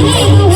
Thank you.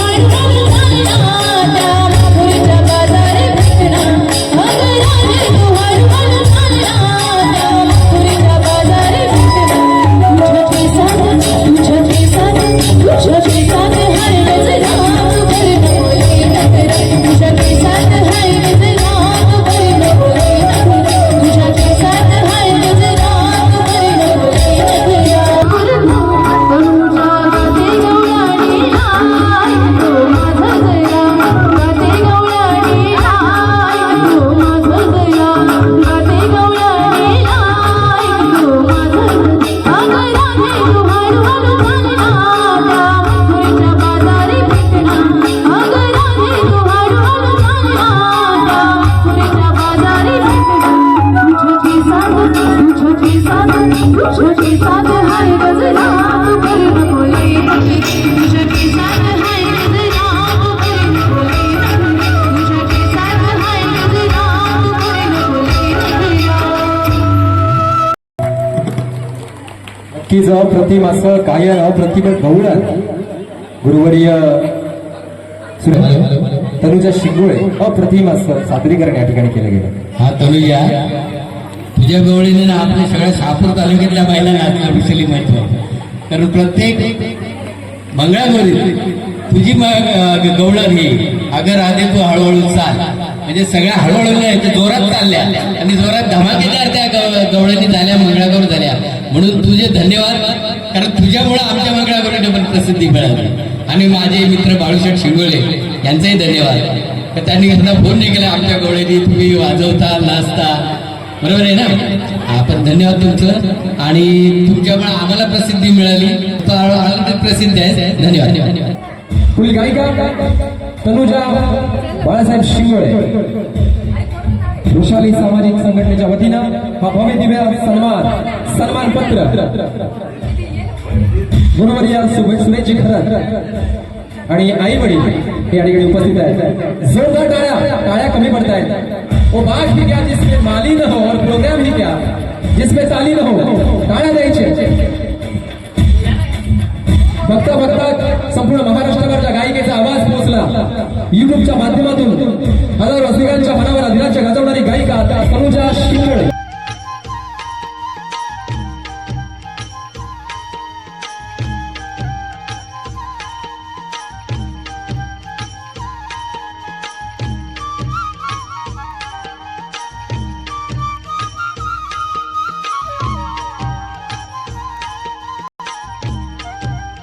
नक्कीच अप्रतिम असं काय अप्रतिम गवळण गुरुवर्य तनुजा शिंगोळे अप्रतिम असं सादरीकरण या ठिकाणी केलं गेलं. हा तनुजा तुझ्या गवळीने ना आपल्या सगळ्या सापूर तालुक्यातल्या महिलांना आजच्या विषयी माहिती कारण प्रत्येक मंगळागौरी तुझी गवळण ही अगर आधी तू हळूहळू चाल. म्हणजे सगळ्या हळूहळू नाही जोरात चालल्या. आणि जोरात धमाकेदार त्या गव- गवळणी म्हणून तुझे धन्यवाद. कारण तुझ्यामुळे आमच्या मंगळागौरीने पण प्रसिद्धी मिळाली. आणि माझे मित्र बाळूशेठ शिंगोळे यांचाही धन्यवाद. तर त्यांनी यांना फोन नाही केला. आमच्या गवळीनी तुम्ही वाजवता नाचता. बरोबर आहे ना? आपण धन्यवाद तुमचं. आणि तुमच्यामुळे आम्हाला प्रसिद्धी मिळाली. तो प्रसिद्ध आहे. धन्यवाद. गायिका तनुजा बाळासाहेब शिंगोळे. वृषाली सामाजिक संघटनेच्या वतीनं हा भव्य दिव्य सन्मान सन्मान पत्र गुणवर्या सुरेशजी खरत आणि आई वडील हे या ठिकाणी उपस्थित आहेत. जोरदार टाळ्या टाळ्या कमी पडत आहेत. ओ बात ही क्या जिसमें माली न हो और प्रोग्राम ही क्या जिसमें ताली न हो टाळ्या द्यायचे. बघता बघता संपूर्ण महाराष्ट्रभरच्या गायिकेचा आवाज पोहोचला. युट्यूबच्या माध्यमातून. हजारो रसिकांच्या मनावर अधिराज्य गाजवणारी